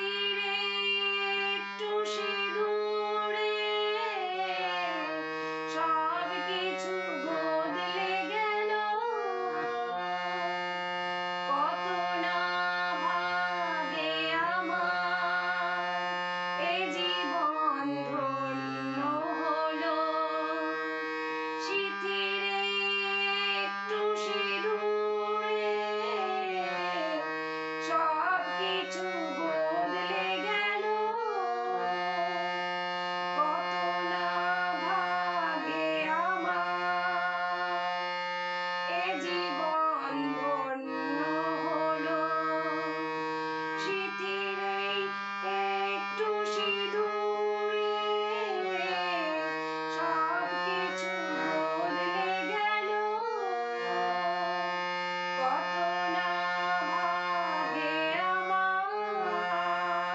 ফিরে একটু সিঁদুরে